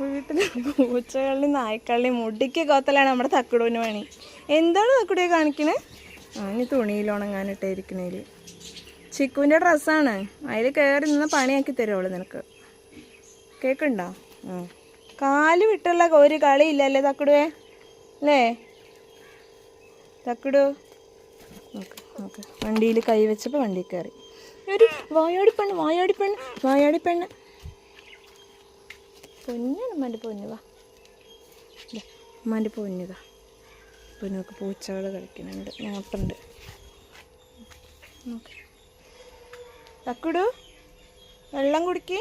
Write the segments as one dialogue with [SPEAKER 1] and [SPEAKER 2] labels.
[SPEAKER 1] വീട്ടിൽ പൂച്ചകളി നായ്ക്കളി മുടിക്ക് കോത്തലാണ് നമ്മുടെ തക്കുടൂന് പണി. എന്താണ് തക്കുടിയെ കാണിക്കണേ? ആ ഇനി തുണിയിൽ ഉണങ്ങാനിട്ടിരിക്കണേൽ ചിക്കുവിന്റെ ഡ്രസ്സാണ്. അതിൽ കയറി നിന്ന് പണിയാക്കി തരുള്ളൂ നിനക്ക്? കേക്കുണ്ടോ? ആ. കാൽ വിട്ടുള്ള ഒരു കളിയില്ലല്ലേ തക്കുടുവേ? അല്ലേ? തക്കുടു. നോക്ക് നോക്ക്. വണ്ടിയിൽ കൈ വെച്ചപ്പോൾ വണ്ടി കയറി ഒരു വായാടി പെണ്ണ് വായാടി പെണ്ണ് വായാടി പെണ്ണ് പൊന്നാണ് ഉമ്മാന്റെ പൊന്നു വാ. ദാ, ഉമ്മാന്റെ പൊന്നുതാ പൊന്നൊക്കെ പൂച്ചകൾ കളിക്കുന്നുണ്ട്. നോട്ടുണ്ട് നോക്ക്. തക്കുടു വെള്ളം കുടിക്ക്.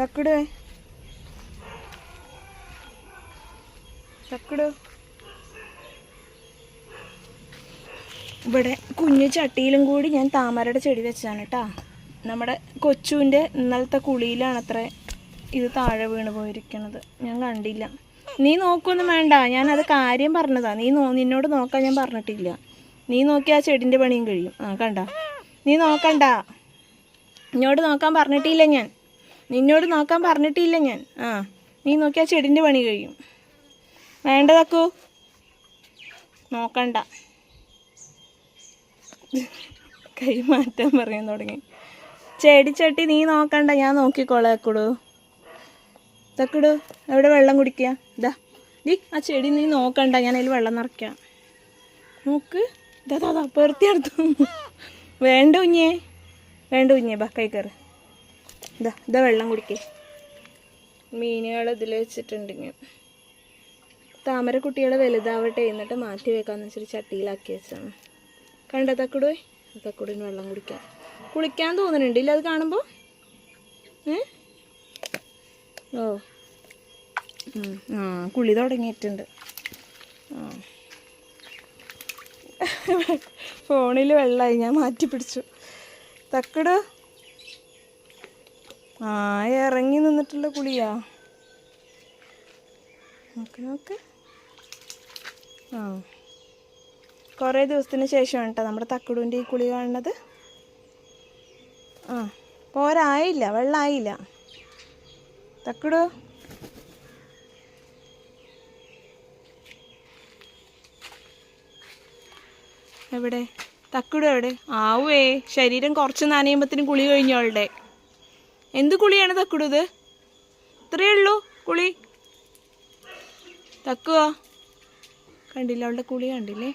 [SPEAKER 1] തക്കുടു. തക്കുടു. ഇവിടെ കുഞ്ഞു ചട്ടിയിലും കൂടി ഞാൻ താമരയുടെ ചെടി വെച്ചാണ് കേട്ടാ. നമ്മുടെ കൊച്ചുവിന്റെ ഇന്നലത്തെ കുളിയിലാണ് അത്ര ഇത് താഴെ വീണ് പോയിരിക്കണത്. ഞാൻ കണ്ടില്ല. നീ നോക്കൊന്നും വേണ്ട. ഞാനത് കാര്യം പറഞ്ഞതാ. നീ നോ നിന്നോട് നോക്കാൻ ഞാൻ പറഞ്ഞിട്ടില്ല. നീ നോക്കി ആ ചെടിന്റെ പണിയും കഴിയും. ആ കണ്ട. നീ നോക്കണ്ട. നിന്നോട് നോക്കാൻ പറഞ്ഞിട്ടില്ല ഞാൻ. നിന്നോട് നോക്കാൻ പറഞ്ഞിട്ടില്ല ഞാൻ. ആ നീ നോക്കി ആ ചെടിന്റെ പണി കഴിയും. വേണ്ടതക്കൂ നോക്കണ്ട. കൈ മാറ്റാൻ പറയാൻ തുടങ്ങി. ചെടിച്ചട്ടി നീ നോക്കണ്ട. ഞാൻ നോക്കിക്കോളാം തക്കുടു തക്കുടു എവിടെ വെള്ളം കുടിക്കുക ഇതാ നീ ആ ചെടി നീ നോക്കണ്ട ഞാൻ അതിൽ വെള്ളം നിറയ്ക്കാം. നോക്ക്. ഇതാ ദാ, പെറുത്തിയെടുത്തു വേണ്ട കുഞ്ഞേ. വേണ്ട കുഞ്ഞേ ബാ കൈ കയറ്. ഇതാ ഇതാ വെള്ളം കുടിക്കേ. മീനുകൾ ഇതിൽ വെച്ചിട്ടുണ്ടെങ്കിൽ താമര കുട്ടികളെ വലുതാവട്ടെ എന്നിട്ട് മാറ്റി വെക്കാന്ന് വെച്ചിട്ട് ചട്ടിയിലാക്കി വെച്ചാണ് കണ്ട തക്കുടു? തക്കുടിന് വെള്ളം കുടിക്കാം. കുളിക്കാൻ തോന്നുന്നുണ്ട്. ഇല്ല അത് കാണുമ്പോൾ ഓ. ആ കുളി തുടങ്ങിയിട്ടുണ്ട്. ആ. ഫോണിൽ വെള്ളമായി ഞാൻ മാറ്റി പിടിച്ചു. തക്കട്. ആ ഇറങ്ങി നിന്നിട്ടുള്ള കുളിയാ. നോക്ക് നോക്ക്. ആ. കുറേ ദിവസത്തിന് ശേഷമാണ് കേട്ടോ നമ്മുടെ തക്കടുവിന്റെ ഈ കുളി കാണുന്നത്. ആ. പോരായില്ല വെള്ളമായില്ല തക്കുടു? എവിടെ? തക്കുടു എവിടെ? ആവേ ശരീരം കുറച്ച് നനയുമ്പത്തിന് കുളി കഴിഞ്ഞു അവളുടെ. എന്ത് കുളിയാണ് തക്കുടു ഇത്? ഇത്രയേ ഉള്ളൂ കുളി. തക്കുവാ? കണ്ടില്ല അവളുടെ കുളി കണ്ടില്ലേ?